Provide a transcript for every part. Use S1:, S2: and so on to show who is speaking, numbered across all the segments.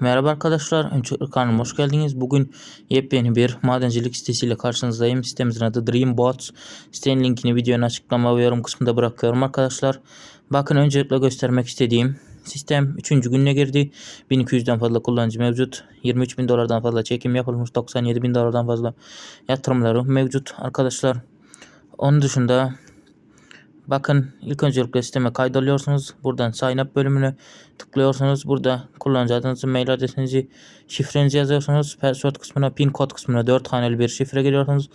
S1: Merhaba arkadaşlar, öncelikle kanalıma hoş geldiniz. Bugün yepyeni bir madencilik sitesiyle karşınızdayım. Sitemizin adı Dreambots. Sitenin linkini videonun açıklama ve yorum kısmında bırakıyorum arkadaşlar. Bakın öncelikle göstermek istediğim sistem 3. gününe girdi. 1200'den fazla kullanıcı mevcut. 23 bin dolardan fazla çekim yapılmış. 97 bin dolardan fazla yatırımları mevcut arkadaşlar. Onun dışında Bakın ilk öncelikle sisteme kaydoluyorsunuz. Buradan sign up bölümüne tıklıyorsunuz. Burada kullanıcı adınızı, mail adresinizi, şifrenizi yazıyorsunuz. Password kısmına, pin kod kısmına 4 haneli bir şifre giriyorsunuz.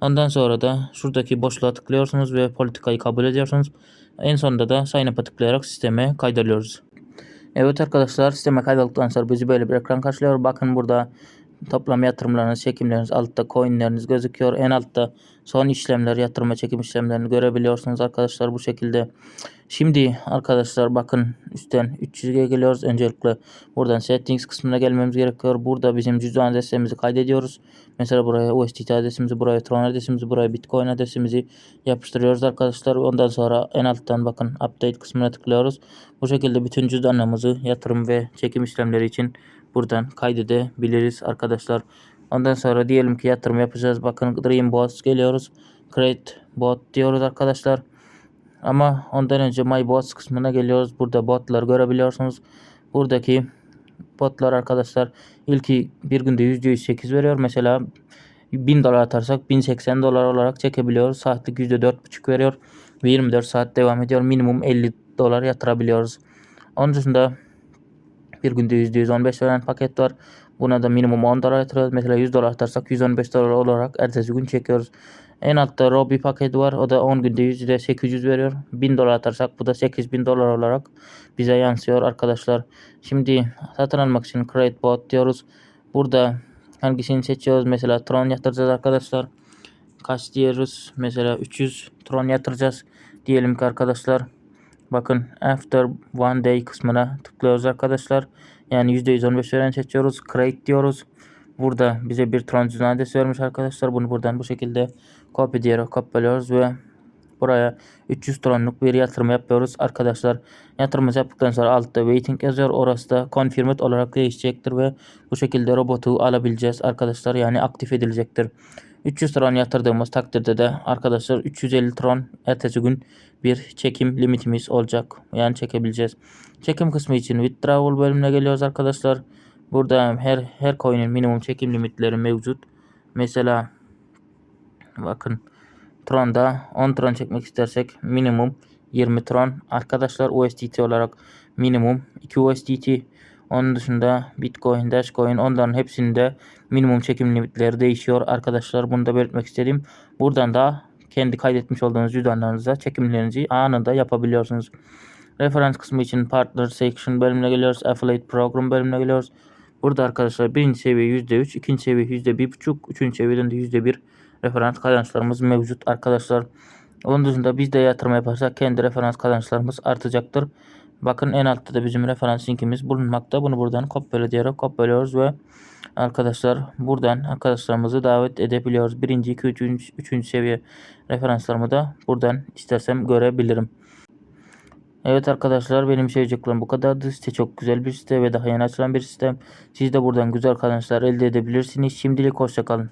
S1: Ondan sonra da şuradaki boşluğa tıklıyorsunuz ve politikayı kabul ediyorsunuz. En sonunda da sign up'a tıklayarak sisteme kaydoluyoruz. Evet arkadaşlar sisteme kaydolduktan sonra bizi böyle bir ekran karşılıyor. Bakın burada toplam yatırımlarınız, çekimleriniz, altta coinleriniz gözüküyor. En altta son işlemler, yatırım ve çekim işlemlerini görebiliyorsunuz arkadaşlar bu şekilde. Şimdi arkadaşlar bakın üstten 300'e geliyoruz. Öncelikle buradan settings kısmına gelmemiz gerekiyor. Burada bizim cüzdan adresimizi kaydediyoruz. Mesela buraya USDT adresimizi, buraya Tron adresimizi, buraya Bitcoin adresimizi yapıştırıyoruz arkadaşlar. Ondan sonra en alttan bakın update kısmına tıklıyoruz. Bu şekilde bütün cüzdanlarımızı yatırım ve çekim işlemleri için buradan kaydedebiliriz arkadaşlar. Ondan sonra diyelim ki yatırım yapacağız. Bakın Dream Bots geliyoruz. Create bot diyoruz arkadaşlar. Ama ondan önce My Bots kısmına geliyoruz. Burada botlar görebiliyorsunuz. Buradaki botlar arkadaşlar ilki bir günde %108 veriyor. Mesela 1000 dolar atarsak 1080 dolar olarak çekebiliyoruz. Saatlik %4,5 veriyor. Ve 24 saat devam ediyor. Minimum 50 dolar yatırabiliyoruz. Onun dışında bir günde %115 veren paket var. Buna da minimum 10 dolar yatırıyoruz. Mesela 100 dolar atarsak 115 dolar olarak ertesi gün çekiyoruz. En altta Robi paketi var. O da 10 günde %800 veriyor. 1000 dolar atarsak bu da 8000 dolar olarak bize yansıyor arkadaşlar. Şimdi satın almak için Create Bot diyoruz. Burada hangisini seçiyoruz? Mesela Tron yatıracağız arkadaşlar. Kaç diyoruz? Mesela 300 Tron yatıracağız. Diyelim ki arkadaşlar. Bakın after one day kısmına tıklıyoruz arkadaşlar. Yani %115 veren seçiyoruz. Create diyoruz. Burada bize bir cüzdan adresi vermiş arkadaşlar. Bunu buradan bu şekilde copy diyerek kopyalıyoruz ve buraya 300 tronluk bir yatırım yapıyoruz arkadaşlar. Yatırımımızı yaptıktan sonra altta waiting yazıyor. Orası da confirmed olarak değişecektir ve bu şekilde robotu alabileceğiz arkadaşlar. Yani aktif edilecektir. 300 tron yatırdığımız takdirde de arkadaşlar 350 tron ertesi gün bir çekim limitimiz olacak. Yani çekebileceğiz. Çekim kısmı için withdrawal bölümüne geliyoruz arkadaşlar. Burada her her coin'in minimum çekim limitleri mevcut. Mesela bakın Tron'da 10 Tron çekmek istersek minimum 20 Tron. Arkadaşlar USDT olarak minimum 2 USDT. Onun dışında Bitcoin, Dogecoin onların hepsinde minimum çekim limitleri değişiyor arkadaşlar. Bunu da belirtmek istedim. Buradan da kendi kaydetmiş olduğunuz cüzdanlarınıza çekimlerinizi anında yapabiliyorsunuz. Referans kısmı için Partner Section bölümüne geliyoruz. Affiliate Program bölümüne geliyoruz. Burada arkadaşlar birinci seviye %3, ikinci seviye %1.5, üçüncü seviyeden de %1 referans kazançlarımız mevcut arkadaşlar. Onun dışında biz de yatırım yaparsak kendi referans kazançlarımız artacaktır. Bakın en altta da bizim referans linkimiz bulunmakta. Bunu buradan kopyala diyerek kopyalıyoruz ve arkadaşlar buradan arkadaşlarımızı davet edebiliyoruz. Birinci, iki, üçüncü, üçüncü seviye referanslarımı da buradan istersem görebilirim. Evet arkadaşlar benim söyleyeceklerim bu kadardı. Site çok güzel bir site ve daha yeni açılan bir sistem. Siz de buradan güzel kazançlar elde edebilirsiniz. Şimdilik hoşçakalın.